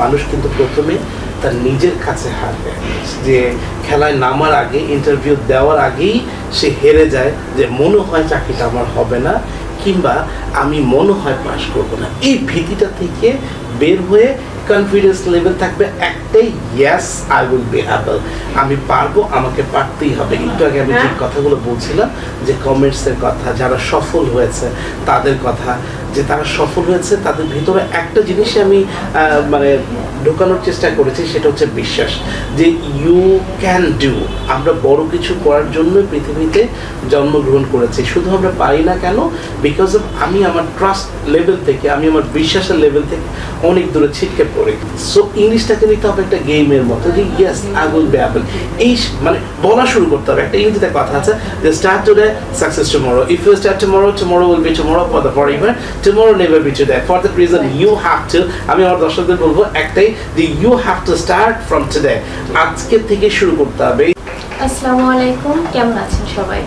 মানুষ কিন্তু প্রথমে তার নিজের কাছে হার দেয়। যে খেলায় নামার আগে ইন্টারভিউ দেওয়ার আগেই সে হেরে যায় যে মনে হয় চাকরিটা আমার হবে না, কিংবা আমি মনে হয় পাশ করব না। এই ভীতিটা থেকে বের হয়ে কনফিডেন্স লেভেল থাকবে একটাই yes I will be able আমি পারব আমাকে পারতেই হবে। একটু আগে আমি যে কথাগুলো বলছিলাম যে কমেন্টসের কথা যারা সফল হয়েছে তাদের কথা যে তারা সফল হয়েছে তাদের ভিতরে একটা জিনিসই আমি মানে ঢোকানোর চেষ্টা করেছি সেটা হচ্ছে বিশ্বাস। যে ইউ ক্যান ডু আমরা বড় কিছু করার জন্য পৃথিবীতে জন্মগ্রহণ করেছি। শুধু আমরা পারি না কেন? বিকজ অফ আমি আমার ট্রাস্ট লেভেল থেকে আমি আমার বিশ্বাসের লেভেল থেকে অনেক দূরে ছিটকে পড়ি সো ইংলিশটাকে নিতে হবে একটা গেমের মতো যে yes I will be able এই মানে বলা শুরু করতে হবে। একটা ইংরেজিতে কথা আছে যে start today success tomorrow if you start tomorrow tomorrow will be tomorrow for the forever tomorrow never be today for the reason you have to আমি আমার দর্শকদের বলব একটাই যে you have to start from today আজকে থেকে শুরু করতে হবে। আসসালামু আলাইকুম। কেমন আছেন সবাই?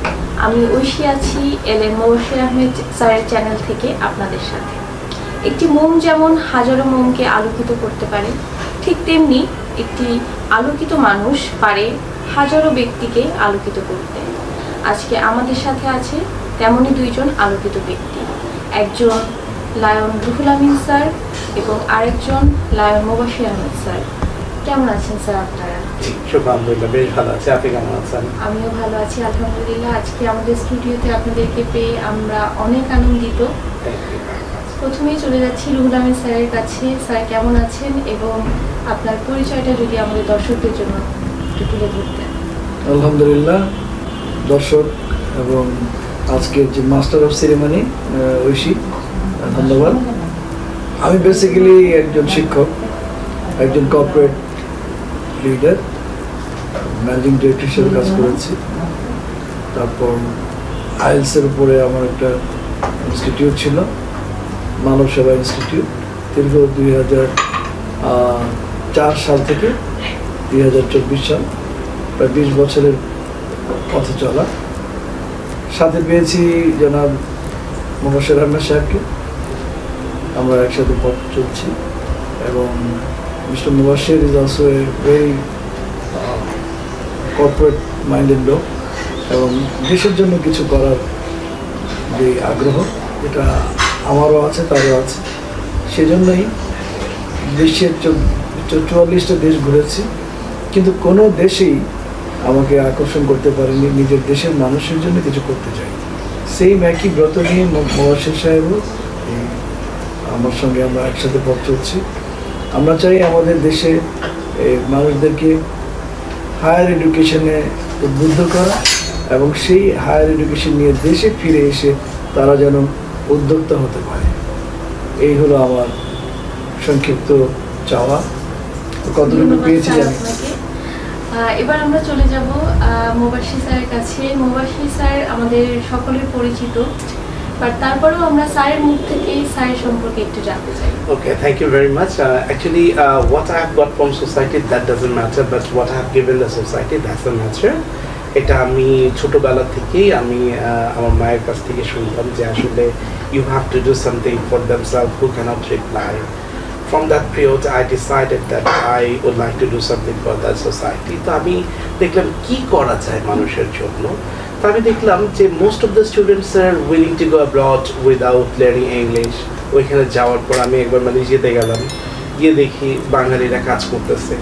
আমি ঐশী আছি এল এম আহমেদ স্যারের চ্যানেল থেকে আপনাদের সাথে। একটি মোম যেমন হাজারো মোমকে আলোকিত করতে পারে ঠিক তেমনি একটি আলোকিত মানুষ পারে হাজারো ব্যক্তিকে আলোকিত করতে। আজকে আমাদের সাথে আছে তেমনই দুইজন আলোকিত ব্যক্তি। একজন লায়ন রুহুল আমিন স্যার এবং আরেকজন লায়ন মোবাশির আহমেদ স্যার। কেমন আছেন স্যার আপনারা? আলহামদুলিল্লাহ বেশ ভালো আছে। আপনি কেমন আছেন? আমিও ভালো আছি আলহামদুলিল্লাহ। আজকে আমাদের স্টুডিওতে আপনাদেরকে পেয়ে আমরা অনেক আনন্দিত। প্রথমেই চলে যাচ্ছি রুহুল আমিন স্যারের কাছে। স্যার কেমন আছেন? এবং আপনার পরিচয়টা যদি আমাদের দর্শকদের জন্য একটু তুলে ধরতেন। আলহামদুলিল্লাহ, দর্শক এবং আজকের যে মাস্টার অফ সেরেমনি ঐশী, ধন্যবাদ। আমি বেসিক্যালি একজন শিক্ষক, একজন কর্পোরেট লিডার ম্যানেজিং ডিরেক্টর হিসেবে কাজ করেছি। তারপর আইএলসের উপরে আমার একটা ইনস্টিটিউট ছিল। মানব সেবা ইনস্টিটিউট দীর্ঘ দুই হাজার চার সাল থেকে দুই হাজার চব্বিশ সাল, প্রায় বিশ বছরের পথে চলা। সাথে পেয়েছি জনাব মোবাসের আহমেদ সাহেবকে। আমরা একসাথে পথ চলছি এবং mister Mubasher is also a very corporate minded লোক এবং দেশের জন্য কিছু করার যে আগ্রহ, এটা আমারও আছে, তারও আছে। সেজন্যই দেশের চুয়াল্লিশটা দেশ ঘুরেছি, কিন্তু কোনো দেশেই আমাকে আকর্ষণ করতে পারেনি, নিজের দেশের মানুষের জন্য কিছু করতে চাই সেই একই ব্রত নিয়ে মহাশের সাহেবও আমার সঙ্গে আমরা একসাথে পথ চলছি। আমরা চাই আমাদের দেশে মানুষদেরকে হায়ার এডুকেশনে উদ্বুদ্ধ করা এবং সেই হায়ার এডুকেশন নিয়ে দেশে ফিরে এসে তারা যেন উদ্যোক্তা হতে পারে। এই হলো আমার সংক্ষিপ্ত চাওয়া। কতটুকু পেয়েছি জানি এবার আমরা চলে যাব মোবাশি স্যারের কাছে। মোবাশি স্যার আমাদের সকলের পরিচিত বাট তারপরেও আমরা স্যারের মুখ থেকে স্যারের সম্পর্কে একটু জানতে চাই। Okay, thank you very much. Uh, actually, uh, what I have got from society that doesn't matter, but what I have given the society that's the matter. এটা আমি ছোটবেলা থেকেই আমি আমার মায়ের কাছ থেকে শুনতাম যে আসলে you have to do something for themselves who can't reply from that period I decided that I would like to do something for the society তো আমি দেখলাম কি করা যায় মানুষের জন্য? তো আমি দেখলাম যে most of the students are willing to go abroad without learning English ওইখানে যাওয়ার পর আমি একবার মালয়েশিয়াতে গেলাম, গিয়ে দেখি বাঙালিরা কাজ করতেছে।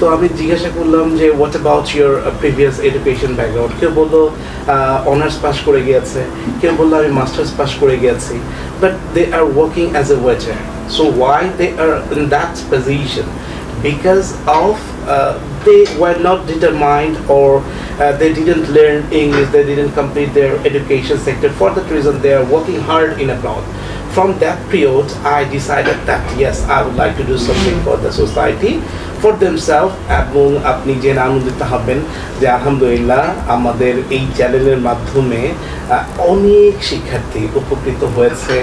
তো আমি জিজ্ঞাসা করলাম যে what about your previous education background কেউ বললো অনার্স পাস করে গিয়েছে কেউ বললো আমি মাস্টার্স পাস করে গিয়েছি but they are working as a waiter so why they are in that position because of uh, they were not determined or uh, they didn't learn English, they didn't complete their education sector. For that reason, they are working hard in abroad. From that period, I decided that yes, I would like to do something for the society, For self এবং আপনি জেনে আনন্দিত হবেন যে আলহামদুলিল্লাহ আমাদের এই চ্যানেলের মাধ্যমে অনেক শিক্ষার্থী উপকৃত হয়েছে,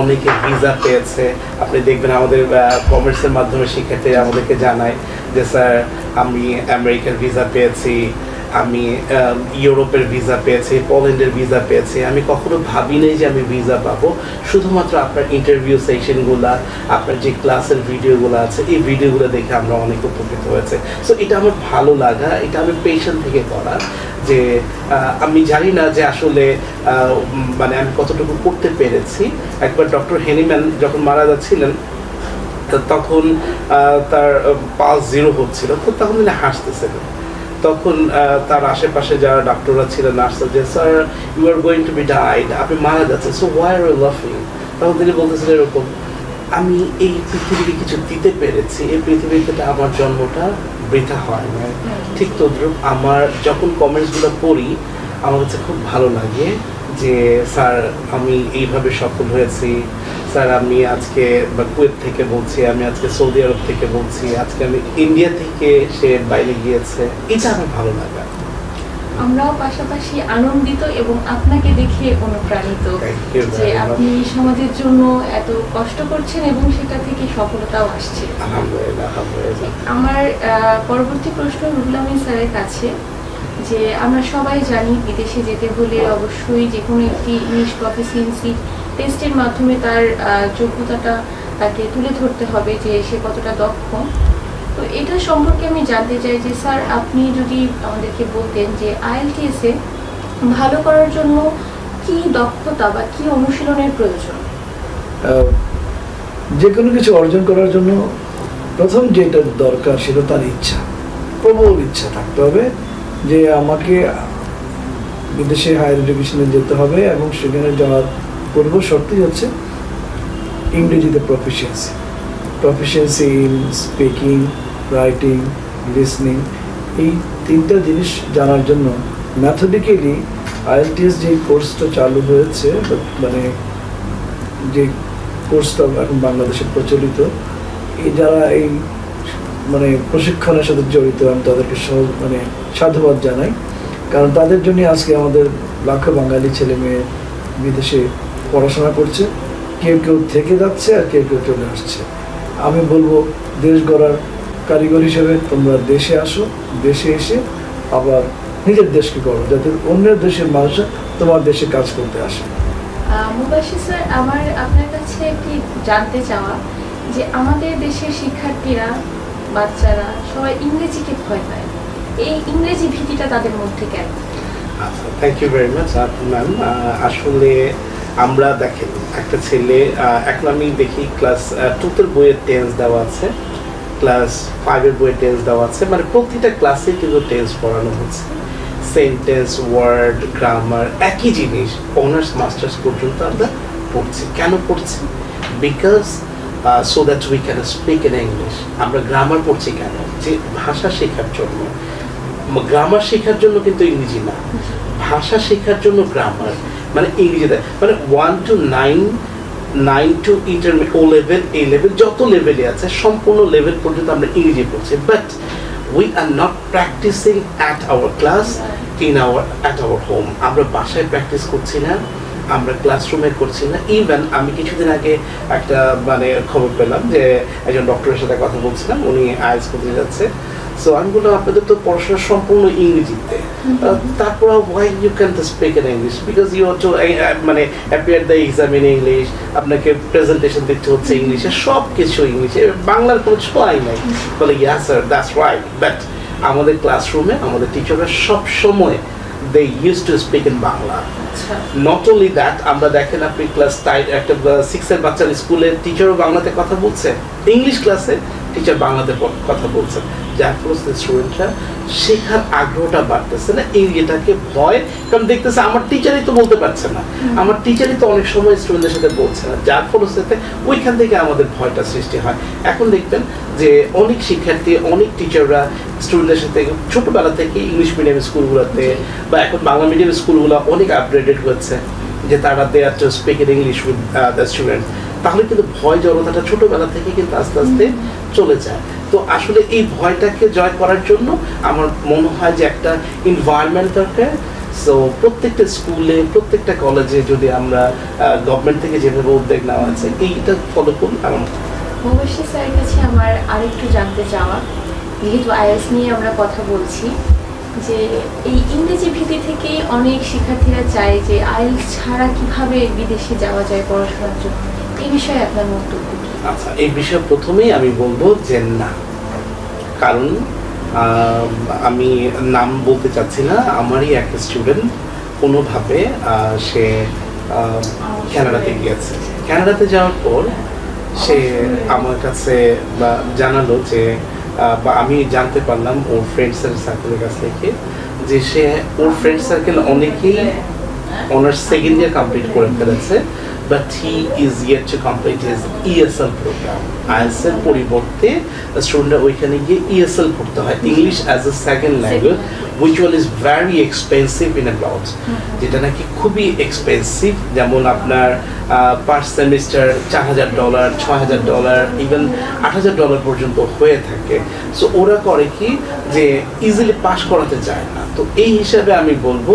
অনেকে ভিসা পেয়েছে। আপনি দেখবেন আমাদের কমার্সের মাধ্যমে শিক্ষার্থীরা আমাদেরকে জানায় যে, স্যার, আমি আমেরিকার ভিসা পেয়েছি আমি ইউরোপের ভিসা পেয়েছি, পোল্যান্ডের ভিসা পেয়েছি, আমি কখনো ভাবি নাই যে আমি ভিসা পাবো। শুধুমাত্র আপনার ইন্টারভিউ সেশনগুলা আপনার যে ক্লাসের ভিডিওগুলো আছে, এই ভিডিওগুলো দেখে আমরা অনেক উপকৃত হয়েছে। সো এটা আমার ভালো লাগা, এটা আমি পেশেন্ট থেকে করা যে আমি জানি না যে আসলে মানে আমি কতটুকু করতে পেরেছি। একবার ডক্টর হেনিম্যান যখন মারা যাচ্ছিলেন তখন তার পালস জিরো হচ্ছিল, তো তখন তিনি হাসতেছিলেন। তখন তার আশেপাশে যারা ডাক্তাররা ছিলেন নার্সরা যে sir you are going to be died আপনি মারা যাচ্ছেন। সো ওয়াই আর ইউ লাফিং তখন তিনি বলতেছিলেন এরকম, আমি এই পৃথিবীকে কিছু দিতে পেরেছি। এই পৃথিবীতে আমার জন্মটা বৃথা হয় না ঠিক তদ্রুপ আমার যখন কমেন্টসগুলো পড়ি, আমার কাছে খুব ভালো লাগে যে স্যার আমি এইভাবে সফল হয়েছি। স্যার আমি আজকে বা কুয়েত থেকে বলছি আমি আজকে সৌদি আরব থেকে বলছি আজকে আমি ইন্ডিয়া থেকে সে বাইরে গিয়েছে। এটা আমার ভালো লাগা। আমরাও পাশাপাশি আনন্দিত এবং আপনাকে দেখে অনুপ্রাণিত যে আপনি সমাজের জন্য এত কষ্ট করছেন এবং সেটা থেকে সফলতাও আসছে। আমার পরবর্তী প্রশ্ন রুহুল আমিন স্যারের কাছে যে আমরা সবাই জানি বিদেশে যেতে হলে অবশ্যই যে কোনো একটি ইংলিশ প্রফিসিয়েন্সি টেস্টের মাধ্যমে তার যোগ্যতাটা তাকে তুলে ধরতে হবে যে সে কতটা দক্ষ। তো এটা সম্পর্কে আমি জানতে চাই যে, স্যার, আপনি যদি আমাদেরকে বলতেন যে আইএলটিএসে ভালো করার জন্য কি দক্ষতা বা কি অনুশীলনের প্রয়োজন? যে কোনো কিছু অর্জন করার জন্য প্রথম যেটা দরকার সেটা তার ইচ্ছা, প্রবল ইচ্ছা থাকতে হবে যে আমাকে বিদেশে হায়ার এডুকেশনে যেতে হবে এবং সেখানে যাওয়ার পূর্ব শর্তই হচ্ছে ইংরেজিতে proficiency proficiency in speaking writing listening এই তিনটা জিনিস জানার জন্য ম্যাথডিক্যালি আইএলটিএস যে কোর্সটা চালু হয়েছে মানে যে কোর্সটা এখন বাংলাদেশে প্রচলিত, এই যারা এই মানে প্রশিক্ষণের সাথে জড়িত, আমি তাদেরকে সহজ মানে সাধুবাদ জানাই। কারণ তাদের জন্য আজকে আমাদের লাখো বাঙালি ছেলে মেয়ে বিদেশে পড়াশোনা করছে কেউ কেউ থেকে যাচ্ছে আর কেউ কেউ চলে আসছে। আমি বলব দেশ গড়ার কারিগর হিসেবে তোমরা দেশে আসো দেশে এসে আবার নিজের দেশকে করো যাতে অন্যের দেশের মানুষরা তোমার দেশে কাজ করতে আসে। আহ, মুবাশির স্যার আমার আপনার কাছে একটি জানতে চাওয়া যে আমাদের দেশের শিক্ষার্থীরা বাচ্চারা সবাই ইংরেজিকে ভয় পায়। এই ইংরেজি ভীতিটা তাদের মধ্যে কেন? আচ্ছা thank you very much ma'am আসলে আমরা দেখেন, একটা ছেলে এখন আমি দেখি ক্লাস টুতের বইয়ের টেন্স দেওয়া আছে ক্লাস ফাইভের বইয়ের টেন্স দেওয়া আছে মানে প্রতিটা ক্লাসে কিন্তু টেন্স পড়ানো হচ্ছে। সেন্টেন্স ওয়ার্ড গ্রামার একই জিনিস অনার্স মাস্টার্স পর্যন্ত আমরা পড়ছি। কেন পড়ছি? Because so that we can speak in English আমরা গ্রামার পড়ছি কেন? যে ভাষা শেখার জন্য। গ্রামার শেখার জন্য কিন্তু ইংরেজি না। ভাষা শেখার জন্য গ্রামার মানে ইংরেজিতে মানে one to nine nine to intermediate O level A level যত লেভেলে আছে, সম্পূর্ণ লেভেল পর্যন্ত আমরা ইংরেজি পড়ছি। But we are not practicing at our class in our at our home আমরা বাসায় প্র্যাকটিস করছি না, আমরা ক্লাসরুমে করছি না। ইভেন আমি কিছুদিন আগে একটা মানে খবর পেলাম যে একজন ডক্টরের সাথে কথা বলছিলাম, উনি আইএস করতে যাচ্ছে। সো আমি বললাম আপনাদের তো পড়াশোনা সম্পূর্ণ ইংরেজিতে। তারপর why you can speak in English because you মানে appear the exam in English আপনাকে প্রেজেন্টেশন দিতে হচ্ছে ইংলিশে সব কিছু ইংলিশে বাংলার কোনো ছোঁয়াই নাই। বলে yeah sir that's right but আমাদের ক্লাসরুমে আমাদের টিচাররা সব সময় they use to speak in Bangla not only that আমরা দেখেন আপনি ক্লাস একটা সিক্সের বাচ্চার স্কুলে টিচারও বাংলাতে কথা বলছে। ইংলিশ ক্লাসে টিচার বাংলাতে কথা বলছে। স্টুডেন্টরা শেখার আগ্রহটা বাড়তেছে না এই এটাকে ভয় কারণ দেখতেছে আমার টিচারই তো বলতে পারছে না। আমার টিচারই তো অনেক সময় স্টুডেন্টের সাথে বলছে না। যার ফলশ্রুতিতে ওইখান থেকে আমাদের ভয়টা সৃষ্টি হয়। এখন দেখবেন যে অনেক শিক্ষার্থী অনেক টিচাররা স্টুডেন্টের সাথে ছোটবেলা থেকে ইংলিশ মিডিয়াম স্কুলগুলোতে বা এখন বাংলা মিডিয়াম স্কুলগুলো অনেক আপগ্রেডেড হচ্ছে যে তারা they are to speak in English with the student তাহলে কিন্তু ভয় জড়তাটা ছোটবেলা থেকে কিন্তু আস্তে আস্তে চলে যায়। তো আসলে এই ভয়টাকে জয় করার জন্য আমার মনে হয় যে একটা এনভায়রনমেন্ট দরকার। সো প্রত্যেকটা স্কুলে প্রত্যেকটা কলেজে যদি আমরা গভর্নমেন্ট থেকে যেভাবে উদ্যোগ নেওয়া আছে এইটা ফলো করি আমার। মুবাশির স্যারের কাছে আমার আরেকটু জানতে চাওয়া। যেহেতু আইএস নিয়ে আমরা কথা বলছি, যে এই ইংরেজি ভীতি থেকে অনেক শিক্ষার্থীরা চায় যে আইএলস ছাড়া কীভাবে বিদেশে যাওয়া যায় পড়াশোনার জন্য। এই বিষয়ে আপনার মন্তব্য? আচ্ছা এই বিষয়ে প্রথমেই আমি বলব যে না। কারণ আমি নাম বলতে চাচ্ছি না আমারই এক স্টুডেন্ট কোনোভাবে সে আহ, কানাডাতে গিয়েছে। কানাডাতে যাওয়ার পর সে আমার কাছে বা জানালো যে বা আমি জানতে পারলাম ওর ফ্রেন্ড সার্কেলের কাছ থেকে যে সে ওর ফ্রেন্ড সার্কেল অনেকেই অনার্স সেকেন্ড ইয়ার কমপ্লিট করে ফেলেছে। But he is yet to complete his ESL programme is এর পরিবর্তে স্টুডেন্টরা ওইখানে গিয়ে ইএসএল পড়তে হয়। English as a second language which all is very expensive in about যেটা নাকি খুবই এক্সপেন্সিভ যেমন আপনার পার সেমিস্টার চার হাজার ডলার ছ হাজার ডলার ইভেন আট হাজার ডলার পর্যন্ত হয়ে থাকে। সো ওরা করে কি যে ইজিলি পাস করাতে চায় না। তো এই হিসাবে আমি বলব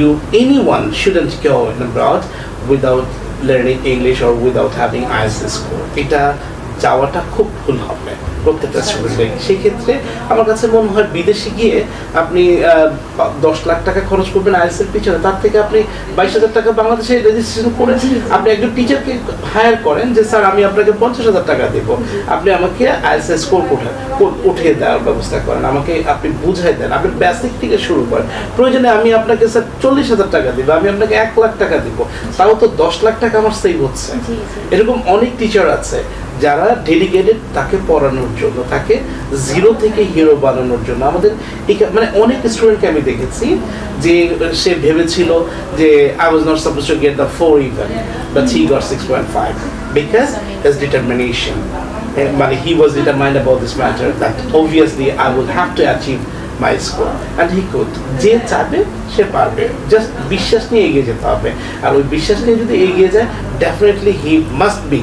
you anyone shouldn't go in abroad without learning English or without having ice score এটা যাওয়াটা খুব ভুল হবে। প্রত্যেকটা স্টুডেন্টের সেক্ষেত্রে আমার কাছে মনে হয় বিদেশে গিয়ে আপনি দশ লাখ টাকা খরচ করবেন আইএলস এর পিছনে তার থেকে আপনি বাইশ হাজার টাকা বাংলাদেশে রেজিস্ট্রেশন করে। আপনি একজন টিচারকে হায়ার করেন যে স্যার আমি আপনাকে পঞ্চাশ হাজার টাকা দেবো। আপনি আমাকে আইএলস স্কোর উঠিয়ে দেওয়ার ব্যবস্থা করেন আমাকে আপনি বুঝাই দেন আপনি বেসিক থেকে শুরু করেন। প্রয়োজনে আমি আপনাকে স্যার চল্লিশ হাজার টাকা দিব আমি আপনাকে এক লাখ টাকা দিব। তাও তো দশ লাখ টাকা আমার সেভ হচ্ছে। এরকম অনেক টিচার আছে। যারা ডেডিকেটেড তাকে পড়ানোর জন্য, তাকে জিরো থেকে হিরো বানানোর জন্য। আমাদের মানে অনেক স্টুডেন্টকে আমি দেখেছি যে সে ভেবেছিল যে I was not suppose to get the four even but he got six point five because his determination মানে he was determined about this matter that obviously I will have to achieve my score and he could যে চাবে, সে পারবে। Just বিশ্বাস নিয়ে এগিয়ে যেতে হবে। আর ওই বিশ্বাস নিয়ে যদি এগিয়ে যায় definitely he must be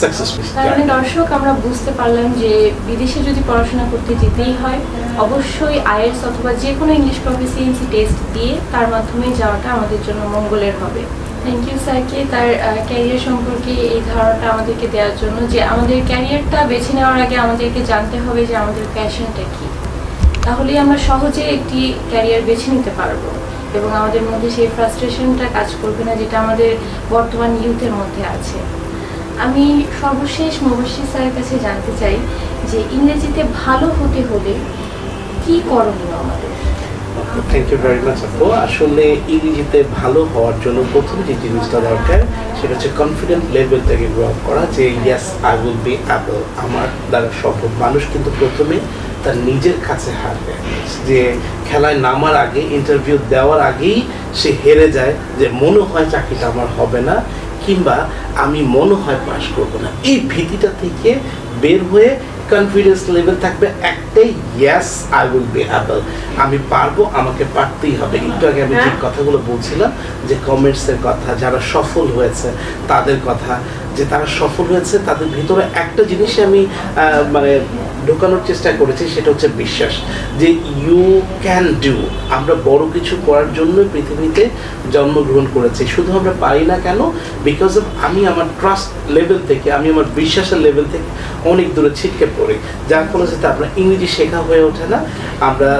successful তার মানে দর্শক আমরা বুঝতে পারলাম যে বিদেশে যদি পড়াশোনা করতে যেতেই হয় অবশ্যই আইএলস অথবা যে কোনো ইংলিশ প্রফিসিয়েন্সি টেস্ট দিয়ে তার মাধ্যমে যাওয়াটা আমাদের জন্য মঙ্গলের হবে। থ্যাংক ইউ স্যারকে তার ক্যারিয়ার সম্পর্কে এই ধারণাটা আমাদেরকে দেওয়ার জন্য যে আমাদের ক্যারিয়ারটা বেছে নেওয়ার আগে আমাদেরকে জানতে হবে যে আমাদের প্যাশনটা কী। তাহলেই আমরা সহজে একটি ক্যারিয়ার বেছে নিতে পারব এবং আমাদের মধ্যে সেই ফ্রাস্ট্রেশনটা কাজ করবে না যেটা আমাদের বর্তমান ইউথের মধ্যে আছে। আমি সর্বশেষ মুবাসি স্যারের কাছে জানতে চাই যে ইংরেজিতে ভালো হতে হলে কি করণীয় আমাদের? থ্যাংক ইউ ভেরি মাচ আপু। আসলে ইংরেজিতে ভালো হওয়ার জন্য প্রথম যে জিনিসটা দরকার, সেটা হচ্ছে কনফিডেন্ট লেভেলটাকে গ্রো আপ করা, যে yes I will be able আমার দ্বারা সম্ভব। মানুষ কিন্তু প্রথমে তার নিজের কাছে হারবে যে খেলায় নামার আগে ইন্টারভিউ দেওয়ার আগেই সে হেরে যায় যে মনে হয় চাকরিটা আমার হবে না। কিংবা আমি মনে হয় পাশ করব না। এই ভীতিটা থেকে বের হয়ে কনফিডেন্স লেভেল থাকবে একটাই yes I will be able আমি পারব আমাকে পারতেই হবে। একটু আগে আমি যে কথাগুলো বলছিলাম যে কমেন্টসের কথা যারা সফল হয়েছে তাদের কথা যে তারা সফল হয়েছে তাদের ভিতরে একটা জিনিসই আমি মানে ঢোকানোর চেষ্টা করেছি, সেটা হচ্ছে বিশ্বাস যে ইউ ক্যান ডু আমরা বড় কিছু করার জন্য পৃথিবীতে জন্মগ্রহণ করেছি। শুধু আমরা পারি না কেন বিকজ অফ আমি আমার ট্রাস্ট লেভেল থেকে, আমি আমার বিশ্বাসের লেভেল থেকে অনেক দূরে ছিটকে পড়ি। যার ফলে যাতে আপনার ইংরেজি শেখা হয়ে ওঠে না। আমরা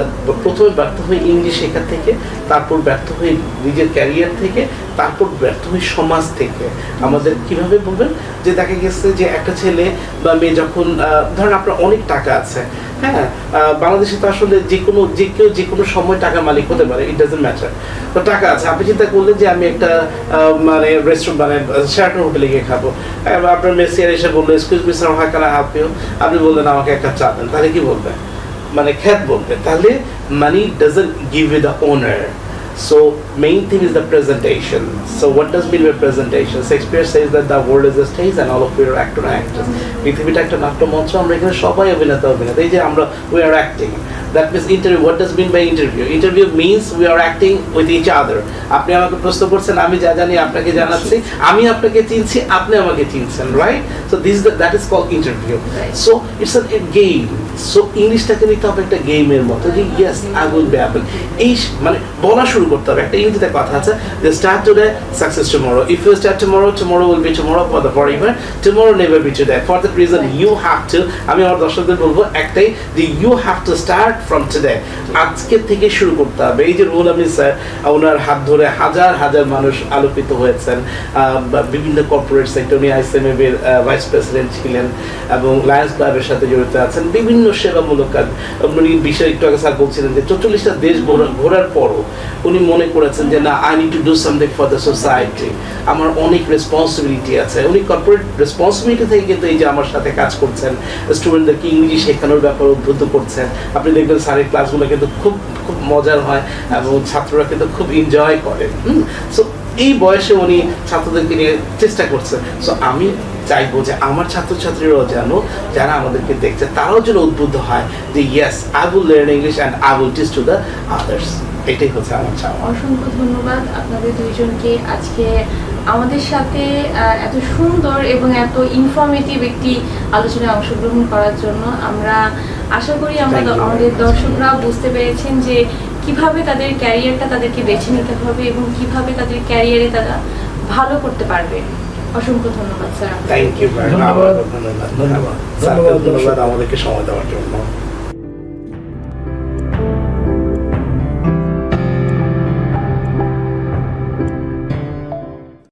প্রথমে ব্যর্থ হই ইংরেজি শেখা থেকে, তারপর ব্যর্থ হই নিজের ক্যারিয়ার থেকে, তারপর ব্যর্থ হই সমাজ থেকে। আমাদের কীভাবে বলবেন? যে দেখা গেছে যে একটা ছেলে বা মেয়ে যখন ধরেন আপনার অনেক টাকা আছে। হ্যাঁ বাংলাদেশে তো আসলে যে কোনো যে কেউ যে কোনো সময় টাকা মালিক হতে পারে ইট ডাজেন্ট ম্যাটার তো টাকা আছে। আপনি চিন্তা করলেন যে আমি একটা মানে রেস্টুরেন্ট মানে হোটেলে গিয়ে খাব। আপনার মেসিয়ার এসে বলল এক্সকিউজ আপনি বললেন, আমাকে একটা চা দেন। তাহলে কি বলবেন? মানে খ্যাত বলবে তাহলে money doesn't give you the honour So main thing is the presentation. So what does mean by presentation? Shakespeare says that the world is a stage and all of we are actor and actors. পৃথিবীটা একটা নাট্যমঞ্চ আমরা এখানে সবাই অভিনেতা অভিনেতা এই যে আমরা we are acting. That means interview. What does mean by interview? Interview means we are acting with each other. আপনি আমাকে প্রশ্ন করছেন আমি যা জানি আপনাকে জানাচ্ছি আমি আপনাকে চিনছি আপনি আমাকে চিনছেন right so this that is call interview Right. So it's a game so ইংলিশটাকে নিতে হবে একটা গেমের মতো যে yes I will be able এই স- মানে বলা শুরু করতে হবে একটা ইংরেজিতে কথা আছে যে start today success tomorrow if you start tomorrow tomorrow will be tomorrow for the forever tomorrow never be today for the reason you have to আমি আমার দর্শকদের বলব একটাই যে you have to start from today আজকে থেকে শুরু করতে হবে। এই যে রুহুল আমিন স্যার ওনার হাত ধরে হাজার হাজার মানুষ আলোকিত হয়েছেন। বিভিন্ন কর্পোরেট সেক্টর উনি আইসিএমএফ এর ভাইস প্রেসিডেন্ট ছিলেন এবং লায়ন্স ক্লাবের সাথে জড়িত আছেন। বিভিন্ন সেবামূলক কাজ। উনি বিষয় একটু আগে স্যার বলছিলেন যে চল্লিশটা দেশ ঘোরা- ঘোরার পরও উনি মনে করেছেন যে, না I need to do something for the society আমার অনেক রেসপন্সিবিলিটি আছে। উনি কর্পোরেট রেসপন্সিবিলিটি থেকে কিন্তু এই যে আমার সাথে কাজ করছেন স্টুডেন্টদেরকে ইংরেজি শেখানোর ব্যাপারে উদ্বুদ্ধ করছেন। আপনি দেখবেন স্যারের ক্লাসগুলো কিন্তু খুব খুব মজার হয় এবং ছাত্ররা কিন্তু খুব এনজয় করে। সো এই বয়সে উনি ছাত্রদেরকে নিয়ে চেষ্টা করছেন। সো আমি চাইব যে আমার ছাত্রছাত্রীরাও যেন, যারা আমাদেরকে দেখছে, তারাও যেন উদ্বুদ্ধ হয় যে yes I will learn English and I will teach to the others এটাই হচ্ছে আমার চাওয়া। অসংখ্য ধন্যবাদ আপনাদের দুইজনকে আজকে আমাদের সাথে এত সুন্দর এবং এত ইনফরমেটিভ একটি আলোচনায় অংশগ্রহণ করার জন্য। আমরা আশা করি আমরা আমাদের দর্শকরা বুঝতে পেরেছেন যে কীভাবে তাদের ক্যারিয়ারটা তাদেরকে বেছে নিতে হবে এবং কীভাবে তাদের ক্যারিয়ারে তারা ভালো করতে পারবে। অসংখ্য ধন্যবাদ স্যার। থ্যাংক ইউ ধন্যবাদ। ধন্যবাদ। ধন্যবাদ। আমাদেরকে সময় দেওয়ার জন্য।